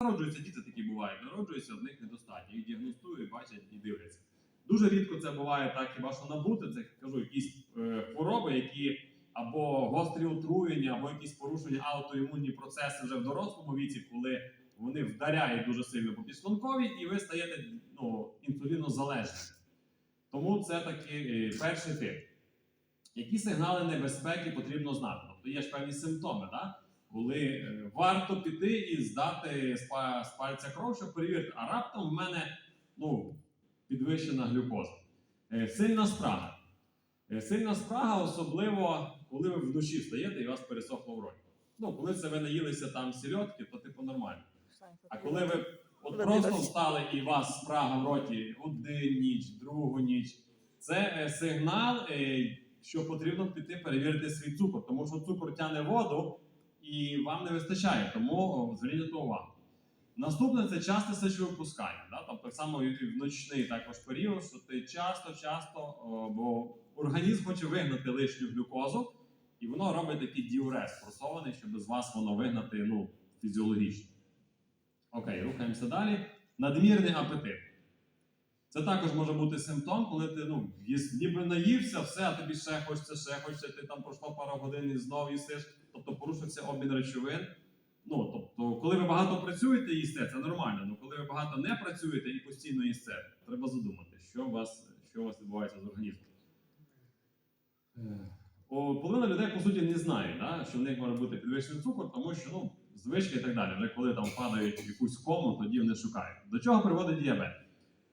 Народжуються діти такі бувають, народжуються, в них недостатньо. Їх діагностують, бачать і дивляться. Дуже рідко це буває так, хіба що набути, це кажу, якісь е, хвороби, які або гострі отруєння, або якісь порушення аутоімунні процеси вже в дорослому віці, коли вони вдаряють дуже сильно по підшлунковій, і ви стаєте ну, інсулінозалежними. Тому це такий е, перший тип. Які сигнали небезпеки потрібно знати? Тобто є ж певні симптоми, да? Коли е, варто піти і здати з, пальця кров, щоб перевірити, а раптом в мене ну, підвищена глюкоза. Е, Сильна спрага. Е, Сильна спрага, особливо, коли ви вночі встаєте і у вас пересохло в роті. Ну, коли це ви наїлися там сільотки, то типу нормально. А коли ви от просто встали і у вас спрага в роті один ніч, другу ніч, це сигнал, що потрібно піти перевірити свій цукор, тому що цукор тягне воду і вам не вистачає, тому зверніть на увагу. Наступне це часте сечовипускання. Да? Тобто так само і в ночний також період, що ти часто, часто, бо організм хоче вигнати лишню глюкозу, і воно робить такий діурез форсований, щоб з вас воно вигнати ну, фізіологічно. Окей, рухаємося далі. Надмірний апетит. Це також може бути симптом, коли ти ну, ніби наївся, все, а тобі ще хочеться, ще хочеться, ти там пройшло пару годин і знов їсиш, тобто порушився обмін речовин. Ну, тобто, коли ви багато працюєте і їсте, це нормально. Ну коли ви багато не працюєте і постійно їсте, треба задумати, що у вас, що у вас відбувається з організмом. Е, половина людей, по суті, не знає, да, що в них може бути підвищений цукор, тому що ну, звички і так далі. Вже коли там падають в якусь кому, тоді вони шукають. До чого приводить діабет?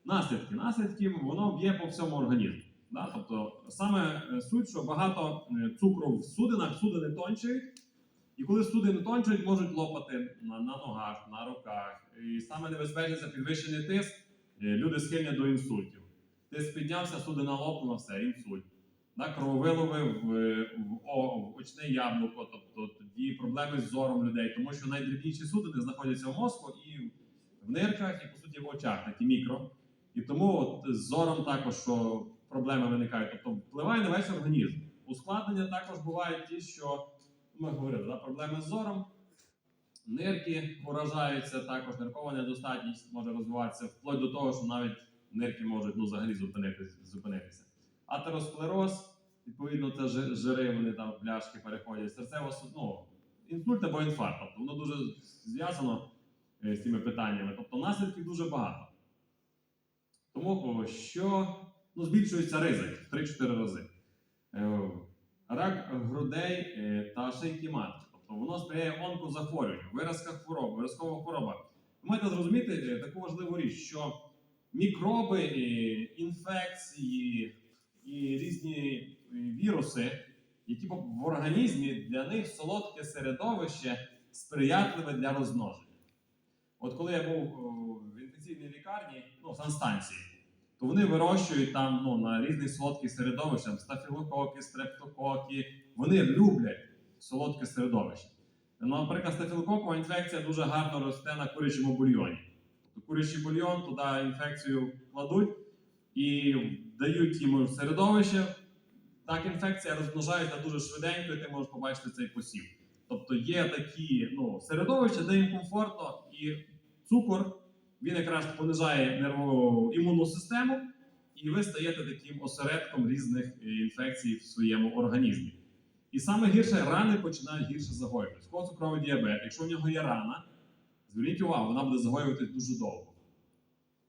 Наслідки. Наслідки воно б'є по всьому організму. Да? Тобто, саме е, суть, що багато е, цукру в судинах, судини тончають, і коли судини тончають, можуть лопати на, на ногах, на руках. І саме небезпечне це підвищений тиск. Е, Люди схильні до інсультів. Тиск піднявся, судина лопнула, все, інсульт. Да, крововилови в, в, в очне яблуко, тобто тоді проблеми з зором людей, тому що найдрібніші судини знаходяться в мозку і в нирках, і по суті в очах, такі мікро. І тому от, з зором також що проблеми виникають. Тобто впливає на весь організм. Ускладнення також бувають ті, що ми говорили, да, проблеми з зором, нирки поражаються, також ниркова недостатність може розвиватися, вплоть до того, що навіть нирки можуть ну, взагалі зупинитися. Атеросклероз, відповідно, це жири, вони там пляшки переходять, серцево ну, інсульт або інфаркт. Тобто воно дуже зв'язано е, з цими питаннями. Тобто наслідків дуже багато. Тому що ну, збільшується ризик в 3-4 рази. Е, Рак грудей е, та шийки матки. Тобто воно сприяє онкозахворюванню, виразка хвороб, виразкова хвороба. Ви маєте зрозуміти е, таку важливу річ, що мікроби, інфекції і різні віруси, які в організмі для них солодке середовище сприятливе для розмноження. От коли я був в інфекційній лікарні, ну, санстанції, то вони вирощують там ну, на різних солодких середовищах, стафілококи, стрептококи. Вони люблять солодке середовище. Ну, наприклад, стафілококова інфекція дуже гарно росте на курячому бульйоні. Тобто курячий бульйон, туди інфекцію кладуть і дають йому середовище. Так інфекція розмножається дуже швиденько, і ти можеш побачити цей посів. Тобто є такі ну, середовища, де їм комфортно, і цукор він якраз понижає нервову імунну систему, і ви стаєте таким осередком різних е, інфекцій в своєму організмі. І саме гірше рани починають гірше загоюватися. Кого цукровий діабет, якщо в нього є рана, зверніть увагу, вона буде загоюватись дуже довго.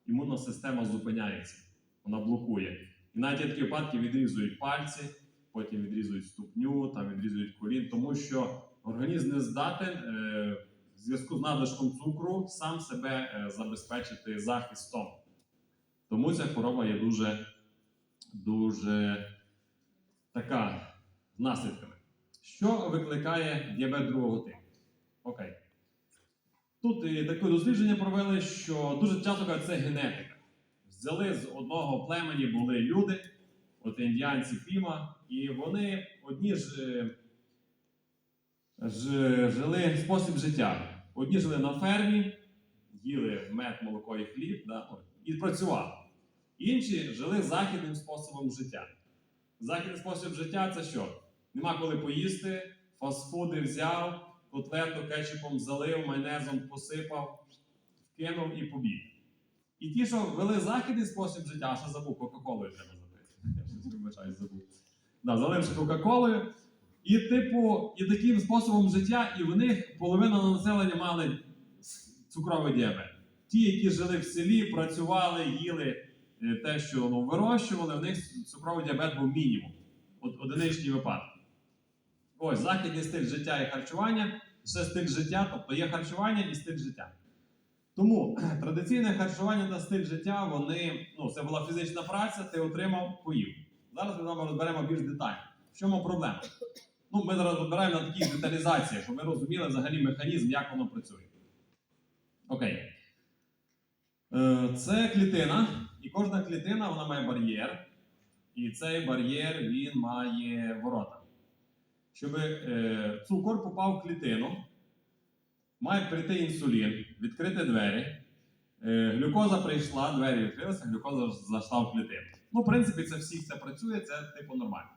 Імунна система зупиняється, вона блокує. І навіть такі випадки відрізують пальці, потім відрізують ступню, там відрізують колін, тому що організм не здатен е, в зв'язку з надлишком цукру сам себе е, забезпечити захистом. Тому ця хвороба є дуже, дуже така наслідками. Що викликає діабет другого типу? Окей. Тут таке дослідження провели, що дуже часто кажуть, це генетика. Взяли з одного племені були люди, от індіанці Піма, і вони одні е, ж жили спосіб життя. Одні жили на фермі, їли мед, молоко і хліб, да, і працювали. Інші жили західним способом життя. Західний спосіб життя це що? Нема коли поїсти, фастфуди взяв, котлету кетчупом залив, майонезом посипав, кинув і побіг. І ті, що вели західний спосіб життя, а що забув, Кока-Колою треба запити. Я щось вибачаюсь, забув. Да, заливши Кока-Колою. І, типу, і таким способом життя, і в них половина населення мали цукровий діабет. Ті, які жили в селі, працювали, їли е, те, що ну, вирощували, в них цукровий діабет був мінімум. От одиничні випадки. Ось західний стиль життя і харчування, ще стиль життя, тобто є харчування і стиль життя. Тому традиційне харчування та стиль життя, вони, ну, це була фізична праця, ти отримав, поїв. Зараз ми з вами розберемо більш детально. В чому проблема? Ну, ми зараз розбираємо на таких деталізаціях, щоб ви розуміли взагалі механізм, як воно працює. Окей. Е, Це клітина, і кожна клітина вона має бар'єр. І цей бар'єр він має ворота. Щоб е, цукор попав в клітину, має прийти інсулін, відкрити двері. Е, глюкоза прийшла, двері відкрилися, глюкоза зайшла в клітину. Ну, в принципі, це всіх це працює, це типу нормально.